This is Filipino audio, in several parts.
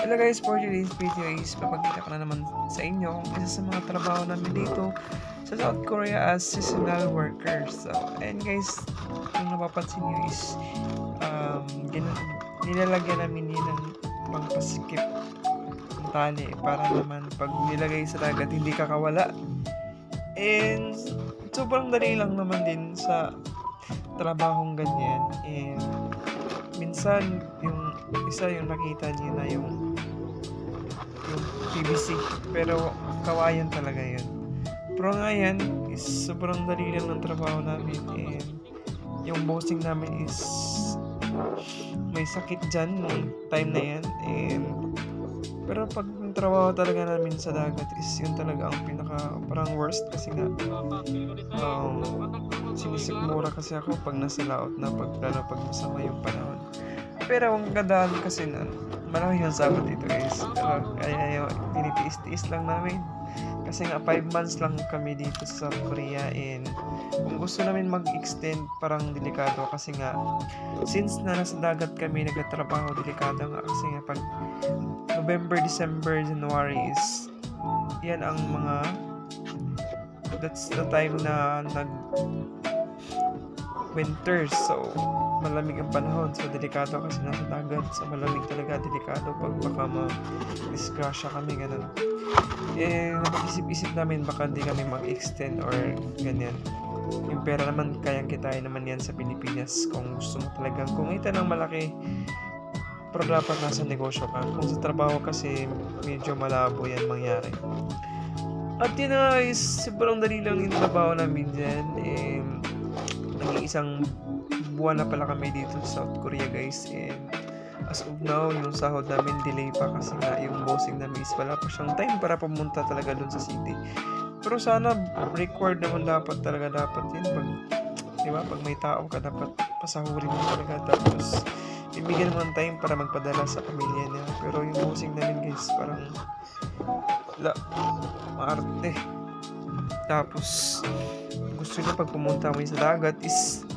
Hello guys, for today's video is papagkita ko na naman sa inyo kung isa sa mga trabaho namin dito sa South Korea as seasonal workers. So, and guys, kung napapansin nyo is um, nilalagyan namin yun ng pangpaskip ng tali para naman pag nilagay sa dagat hindi kakawala. And sobrang dali lang naman din sa trabahong ganyan. And minsan yung isa yung nakita niyo na yung yung PVC pero kawayan talaga yun. Pero ngayon is sobrang dali lang ng trabaho namin and yung bossing namin is may sakit dyan nung time na yan. And pero pag yung trabaho talaga namin sa dagat is yun talaga ang pinaka parang worst kasi nga um, sinisikmura kasi ako pag nasa laot na pag lalo pag masama yung panahon pero ang gandaan kasi nun, malaki yung sabot dito guys. Pero kaya yung tinitiis-tiis lang namin. Kasi nga 5 months lang kami dito sa Korea and kung gusto namin mag-extend parang delikado kasi nga since na nasa dagat kami nagtatrabaho delikado nga kasi nga pag November, December, January is yan ang mga that's the time na nag winter so malamig ang panahon so delikado kasi nasa dagat so malamig talaga delikado pag baka ma-disgrasya kami ganun. Eh napag-isip-isip namin baka di kami mag-extend or ganyan. Yung pera naman kayang kitain naman yan sa Pilipinas kung gusto mo talagang kumita ng malaki. Pero dapat nasa negosyo ka. Kung sa trabaho kasi medyo malabo yan mangyari. At yun na is sobrang dali lang yung trabaho namin dyan. Eh, isang buwan na pala kami dito sa South Korea guys and as of now yung sahod namin delay pa kasi nga yung bossing namin is wala pa siyang time para pumunta talaga dun sa city. Pero sana required naman dapat talaga dapat yun. Pag di pag may tao ka dapat pasahurin mo talaga. Tapos ibigyan ng time para magpadala sa pamilya niya. Pero yung bossing namin guys parang wala maarte. Tapos gusto niya pag pumunta kami sa dagat is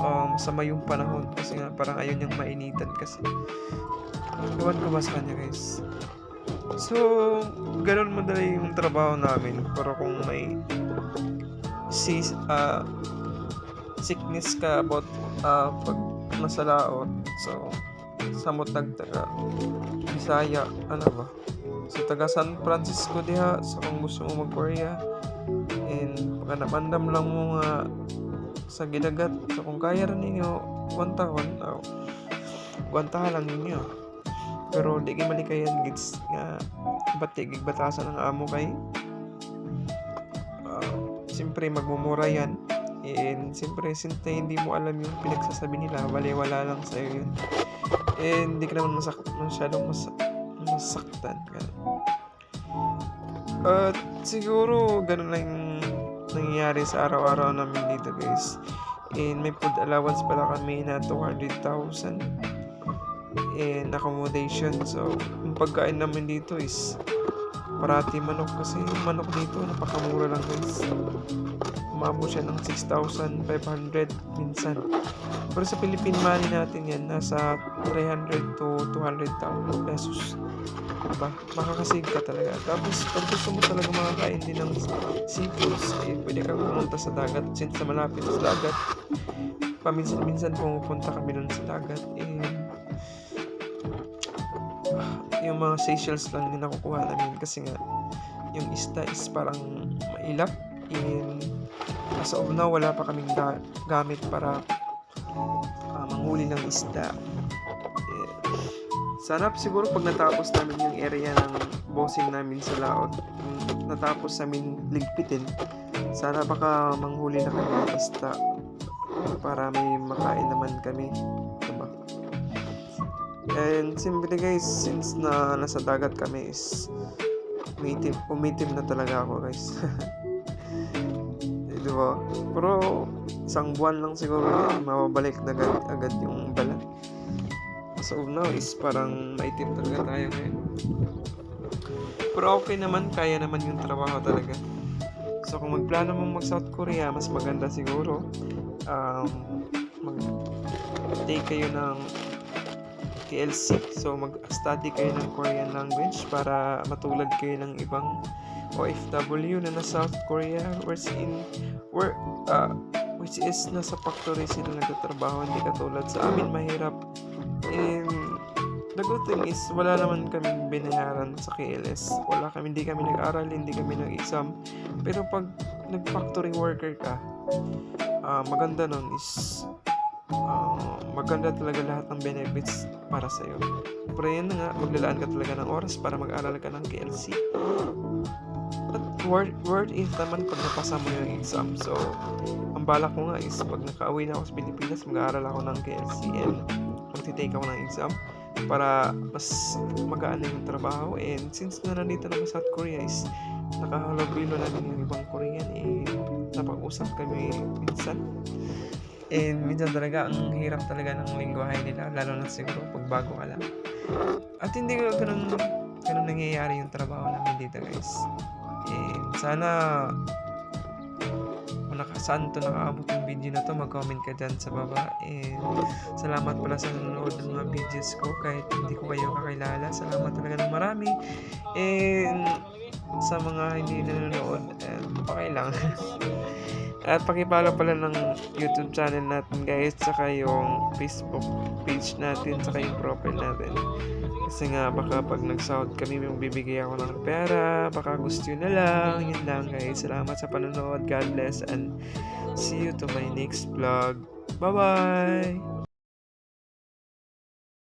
um, masama yung panahon. Kasi nga parang ayaw niyang mainitan kasi. Ewan ko ba sa kanya guys. So ganun madali yung trabaho namin. Pero kung may si uh, sickness ka about uh, pag nasa laot so samot nagtaga Bisaya ano ba? So taga San Francisco diha. So kung gusto mo mag Korea and pagka napandam lang mo nga sa gidagat so kung kaya rin ninyo wanta wanta wanta lang ninyo. Pero di kayo malikayan gigs nga ba't gig batasan ng amo kay uh, siyempre magmumura yan. And siyempre since hindi mo alam yung pinagsasabi nila wala lang sa'yo yun. And hindi ka naman masak masyadong mas masaktan ganun. At siguro ganun lang yung nangyayari sa araw-araw namin dito guys. And may food allowance pala kami na 200,000 and accommodation. So, yung pagkain namin dito is parati manok kasi manok dito napakamura lang guys. Umabot siya ng 6,500 minsan. Pero sa Philippine money natin yan, nasa 300 to 200,000 pesos. Diba? Makakasave ka talaga. Tapos, pag gusto mo talaga makakain din ng seafoods, eh, pwede kang pumunta sa dagat. Since malapit sa dagat, paminsan-minsan pumupunta kami dun sa dagat. Eh, yung mga Seychelles lang yung nakukuha namin kasi nga yung isda is parang mailap and as of now wala pa kaming ga- gamit para uh, manghuli ng isda. Eh, sana siguro pag natapos namin yung area ng bossing namin sa laot natapos namin ligpitin sana baka manghuli na kami ng isda para may makain naman kami. Diba? And siyempre guys since na nasa dagat kami is umitim, umitim na talaga ako guys. Eh, diba pero isang buwan lang siguro yan mababalik na agad, agad yung balat as of now is parang maitim talaga tayo ngayon. Pero okay naman kaya naman yung trabaho talaga. So kung magplano mong mag South Korea mas maganda siguro. Um, mag take kayo ng TLC. So mag-study kayo ng Korean language para matulad kayo ng ibang OFW na nasa South Korea where's in where uh, which is nasa factory sila nagtatrabaho hindi katulad sa amin mahirap. And the good thing is wala naman kaming binayaran sa KLS wala kami hindi kami nag-aral hindi kami nag-exam. Pero pag nag-factory worker ka ah, maganda nun is ah, maganda talaga lahat ng benefits para sa'yo. Pero yun na nga maglalaan ka talaga ng oras para mag-aral ka ng KLC at worth, worth it naman pag napasa mo yung exam. So ang balak ko nga is pag nakauwi na ako sa Pilipinas mag-aaral ako ng KLC and magtitake ako ng exam para mas magaan na yung trabaho. And since na nandito naman sa South Korea is nakahalabilo namin yung ibang Korean eh napag-usap kami minsan and minsan talaga ang hirap talaga ng lingwahe nila lalo na siguro pag bago ka lang. At hindi ko ganun ganun nangyayari yung trabaho namin dito guys. And sana kung naka, saan to nakaabot yung video na to mag-comment ka dyan sa baba. And salamat pala sa nanonood ng mga videos ko kahit hindi ko kayo kakilala. Salamat talaga ng marami. And sa mga hindi nanonood. Eh, okay lang. At pakipalo pala ng YouTube channel natin guys tsaka yung Facebook page natin tsaka yung profile natin. Kasi nga baka pag nag-sound kami may bibigay ako ng pera baka gusto na lang. Yun lang guys. Salamat sa panonood. God bless and see you to my next vlog. Bye bye